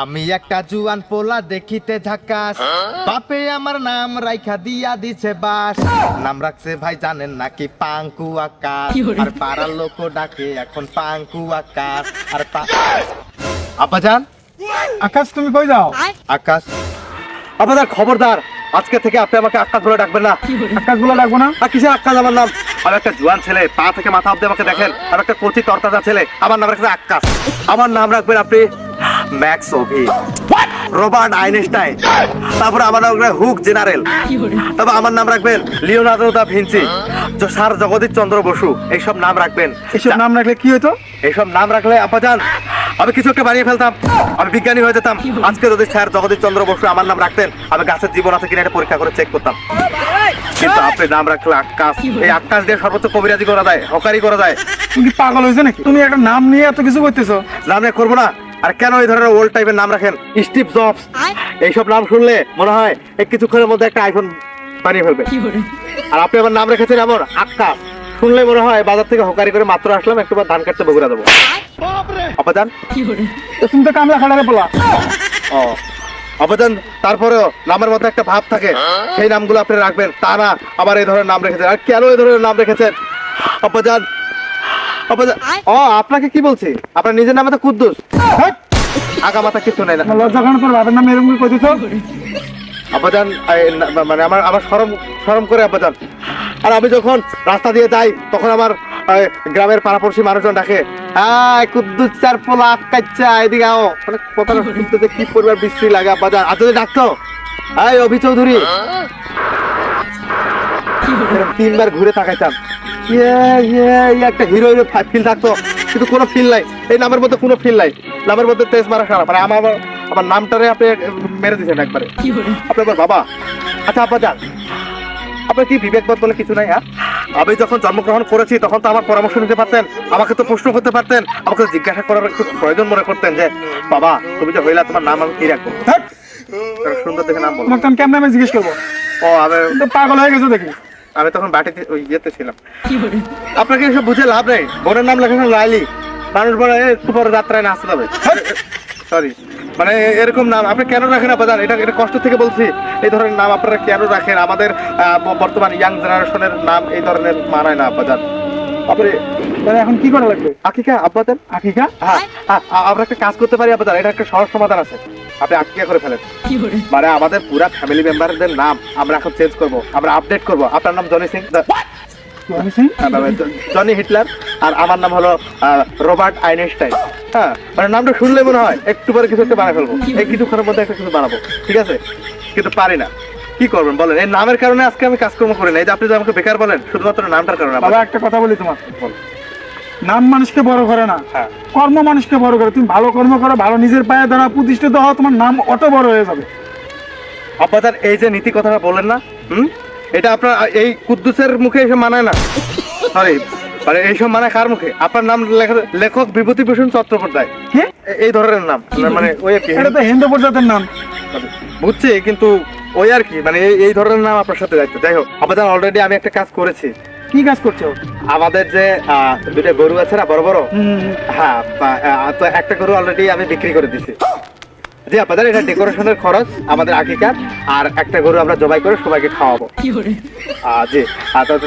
আমি একটা জুয়ান পোলা দেখিতে ঝাকাস বাপে আমার নাম রাইখা দিয়া দিছে বাস। নাম রাখছে ভাই জানেন নাকি পাঙ্কু আকাশ। আর পাড়ার লোক ডাকে এখন পাঙ্কু আকাশ। আর পা আব্বাজান? আকাশ তুমি কই যাও? আকাশ? আপনাদের খবরদার আজকে থেকে আপনি আমাকে আকাশ বলে ডাকবেন না। আকাশগুলো ডাকবো না? আর কিসের আকাশ আমার নাম? আমি একটা জুয়ান ছেলে পা থেকে মাথা অব্দি আমাকে দেখেন। আমি একটা কচি তরতাজা ছেলে আমার নাম রাখছে আকাশ। আমার নাম রাখবেন আপনি ম্যাক্স রবার্ট আইনস্টাইন। তারপরে আমার নাম রাখবেন হুক জেনারেল। তারপর আমার নাম রাখবেন Leonardo da Vinci sir Jagadish Chandra Bose. এইসব নাম রাখবেন। এসব নাম রাখলে কি হইতো? এইসব নাম রাখলে আমি কিছু একটা বানিয়ে ফেলতাম। আমি বিজ্ঞানী হয়ে যেতাম। আজকে যদি স্যার জগদীশ চন্দ্র বসু আমার নাম রাখতেন আমি গাছের জীবন আছে কিনা এটা পরীক্ষা করে চেক করতাম। কিন্তু আপনি নাম রাখলে আকাশ। এই আকাশ দিয়ে সর্বোচ্চ কবিরাজি করা যায় হকারি করা যায়। তুমি পাগল হয়েছে নাকি? তুমি একটা নাম নিয়ে এত কিছু করতেছো? নাম নিয়ে করব না। আর কেন এই ধরনের ওল্ড টাইপের নাম রাখেন? স্টিভ জবস এইসব নাম শুনলে মনে হয় এই কিছুক্ষণের মধ্যে একটা আইফোন বানিয়ে ফেলবে। আর আপনি আমার নাম রেখেছেন এমন আকাশ শুনলে মনে হয় বাজার থেকে হকারি করে মাত্র আসলাম একটু বার ধান কাটতে বগুড়া দেবো। আপাদান তো তুমি তো কামলা খাড়ারে বলা ও। আবেদন তারপরেও নামের মধ্যে একটা ভাব থাকে। সেই নামগুলো আপনি রাখবেন। তা না আবার এই ধরনের নাম রেখেছেন আর কেন এই ধরনের নাম রেখেছেন? আব্বাজান ও আপনাকে কি বলছি? আপনার নিজের নামে তো কুদ্দুস হ্যাট! আগা মাথা কিছু নাই না। লজ্জা তোর বাবার নাম এরকম করে আব্বাজান মানে আমার আমার শরম শরম করে আব্বাজান। আর আমি যখন রাস্তা দিয়ে যাই তখন আমার গ্রামের পাড়াপড়শি মানুষজন ডাকে আয় কুদ্দুস চার পোলা আক্কাচ্চা এদিকে আও। মানে কথাটা শুনতে যে কি পরিবার বিশ্রী লাগে আব্বাজান। আর যদি ডাকতো এই অভি চৌধুরী। তিনবার ঘুরে তাকাইতাম। ইয়ে ইয়ে ইয়ে একটা হিরো হিরো ফিল থাকতো। কিন্তু কোনো ফিল নাই। এই নামের মধ্যে কোনো ফিল নাই। নামের মধ্যে তেজ মারা খারাপ। মানে আমার আমার নামটারে আপনি মেরে দিয়েছেন একবারে। আপনি আমার বাবা। আচ্ছা আপা যান। আপনার কি বিবেকবোধ বলে কিছু নাই হ্যাঁ? আমি যখন জন্মগ্রহণ করেছি তখন তো আমার পরামর্শ নিতে পারতেন। আমাকে তো প্রশ্ন করতে পারতেন। আমাকে জিজ্ঞাসা করার একটু প্রয়োজন মনে করতেন যে বাবা তুমি যে হইলা তোমার নাম আমি কি রাখব! সুন্দর দেখে নাম বলো। আমি কেমন নামে জিজ্ঞেস করব। ও আমি পাগল হয়ে গেছো দেখি। আমি তখন বাটিতে ওই ইয়েতে ছিলাম। আপনাকে এসব বুঝে লাভ নেই। বোনের নাম লেখা লাইলি মানুষ বলে একটু পরে যাত্রায় নাচতে যাবে সরি মানে এরকম নাম আপনি কেন রাখেন আপাদান এটা এটা কষ্ট থেকে বলছি। এই ধরনের নাম আপনারা কেন রাখেন? আমাদের বর্তমান ইয়াং জেনারেশনের নাম এই ধরনের মানায় না আপাদান আপনি তাহলে এখন কি করা লাগবে? আকিকা আব্বাদান আকিকা? হ্যাঁ। আমরা একটা কাজ করতে পারি আপাদান এটা একটা সহজ সমাধান আছে। আপনি আকিকা করে ফেলেন। মানে আমাদের পুরা ফ্যামিলি মেম্বারদের নাম আমরা এখন চেঞ্জ করব আমরা আপডেট করব। আপনার নাম জনি সিং হ্যাঁ, জনি হিটলার আর আমার নাম হলো রবার্ট আইনস্টাইন। হ্যাঁ মানে নামটা শুনলে মনে হয় একটু পরে কিছু একটা বানায় ফেলব। এই কিছুক্ষণের মধ্যে একটা কিছু বানাবো ঠিক আছে? কিন্তু পারি না। কি করবেন বলেন? এই নামের কারণে আজকে আমি কাজকর্ম করি না। এই যে আপনি যে আমাকে বেকার বলেন শুধুমাত্র নামটার কারণে বাবা একটা কথা বলি তোমার বল। নাম মানুষকে বড় করে না। হ্যাঁ। কর্ম মানুষকে বড় করে। তুমি ভালো কর্ম করো ভালো নিজের পায়ে দাঁড়া প্রতিষ্ঠিত হও তোমার নাম অত বড় হয়ে যাবে। আব্বাদার এই যে নীতি কথাটা বলেন না হুম? এটা আপনার এই কুদ্দুসের মুখে এসে মানায় না। সরি মানে এইসব মানায় কার মুখে? আপনার নাম লেখা- লেখক বিভূতিভূষণ চট্টোপাধ্যায়। এই ধরনের নাম মানে ওই এটা তো হিন্দু প্রজাতের নাম। বুঝছি কিন্তু ওই আর কি মানে এই এই ধরনের নাম আপনার সাথে যাইতো যাই হোক আবেদন অলরেডি আমি একটা কাজ করেছি। কি কাজ করছ? আমাদের যে দুইটা গরু আছে না বড় বড়? হ্যাঁ তো একটা গরু অলরেডি আমি বিক্রি করে দিছি। জি আপনাদের এটা ডেকোরেশনের খরচ আমাদের আকিকার আর একটা গরু আমরা জবাই করে সবাইকে খাওয়াবো। জি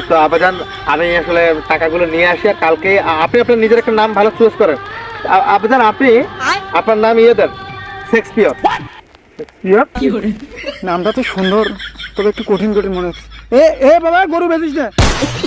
তো আবেদন আমি আসলে টাকাগুলো নিয়ে আসি আর কালকে আপনি আপনার নিজের একটা নাম ভালো চুজ করেন। আ- আবেদন আপনি আপনার নাম ইয়ে দেন শেক্সপিয়র কি? নামটা তো সুন্দর তবে একটু কঠিন কঠিন মনে হচ্ছে। এ এ বাবা গরু বেচিস না।